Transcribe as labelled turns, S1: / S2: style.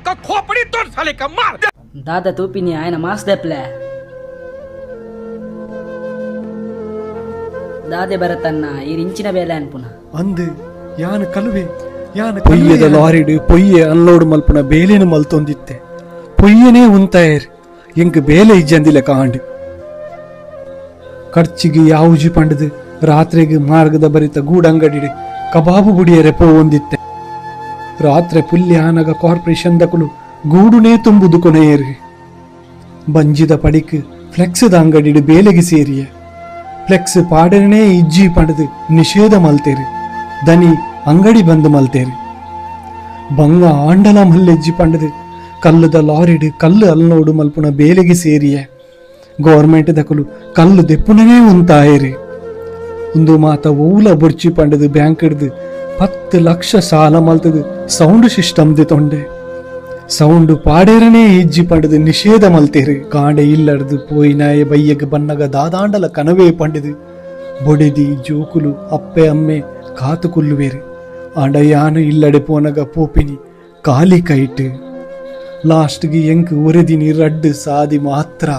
S1: ก็खोपडी तोड झाले का मार
S2: दादा तोपिनी ఆయన మాస్ దెప్లే ದಾದೆ ಬರತನ್ನ ಇರಿಂಚಿನ ಬೇಲೆ ಅನ್ಪುನ
S3: ಅಂದು ಯಾನ ಕಲುವೆ ಯಾನ ಪೊಯ್ಯದ ಲಾರಿಡ್ ಪೊಯ್ಯೆ ಅನ್ಲೋಡ್ ಮಲ್ಪುನ ಬೇಲೆನು ಮಲ್ತೊಂದಿತ್ತೆ ಪೊಯ್ಯನೇ ಉಂತಾಯರ್ ಎಂಕ್ ಬೇಲೆ ಇಜ್ಜಂದಿಲ್ಲ ಕಾಂಡ್ ಖರ್ಚಿಗೆ ಯಾವುಜಿ ಪಂಡದು? ರಾತ್ರಿಗೆ ಮಾರ್ಗದ ಬರಿತ ಗೂಡಂಗಡಿಡೆ ಕಬಾಬು ಬುಡಿಯರೆ ಪೋವೊಂದಿತ್ತೆ ರಾತ್ರಿ ಪುಲ್ಯ ಆನಗ ಕಾರ್ಪೊರೇಷನ್ ದಕುಲು ಗೂಡುನೇ ತುಂಬುದು ಕೊನೆಯೇರಿ ಬಂಜಿದ ಪಡಿಕ್ ಫ್ಲೆಕ್ಸ್ದ ಅಂಗಡಿಡ್ ಬೇಲೆಗೆ ಸೇರಿಯ. ಫ್ಲೆಕ್ಸ್ ಪಾಡನೇ ಇಜ್ಜಿ ಪಡೆದು ನಿಷೇಧ ಮಲ್ತೇರಿ. ದನಿ ಅಂಗಡಿ ಬಂದು ಮಲ್ತೇರಿ. ಬಂಗ ಆಂಡಲ ಮಲ್ಲೆಜ್ಜಿ ಪಂಡದು ಕಲ್ಲುದ ಲಾರಿಡ್ ಕಲ್ಲು ಅಲ್ನೋಡು ಮಲ್ಪುನ ಬೇಲೆಗೆ ಸೇರಿಯ. ಗೌರ್ಮೆಂಟ್ ದಕಲು ಕಲ್ಲು ದೆಪ್ಪುನನೇ ಉಂತಾಯರಿ. ಒಂದು ಮಾತ ಊಲ ಬುರ್ಚಿ ಪಂಡದು ಬ್ಯಾಂಕ್ ಹಿಡ್ದು ಪತ್ತು ಲಕ್ಷ ಸಾಲ ಮಲ್ತದು ಸೌಂಡ್ ಸಿಸ್ಟಮ್ ದಿ ತೊಂಡೆ. ಸೌಂಡ್ ಪಾಡೇರನೇ ಇಜ್ಜಿ ಪಂಡದು ನಿಷೇಧ ಮಲ್ತೇರಿ. ಕಾಂಡೆ ಇಲ್ಲಡ್ದು ಪೋಯಿನಾಯ ಬಯ್ಯಗ ಬನ್ನಗ ದಾದಾಂಡಲ ಕನವೇ ಪಂಡದು. ಬೊಡೆದಿ ಜೋಕುಲು ಅಪ್ಪೆ ಅಮ್ಮೆ ಕಾತು ಕುಲ್ಲುವೇರು. ಆಂಡ ಯಾನು ಇಲ್ಲಡೆ ಪೋನಗ ಪೋಪಿನಿ ಕಾಲಿ ಕೈಟ್. ಲಾಸ್ಟ್ಗೆ ಎಂಕ್ ಒರೆದಿನಿ ರಡ್ಡು ಸಾದಿ ಮಾತ್ರ.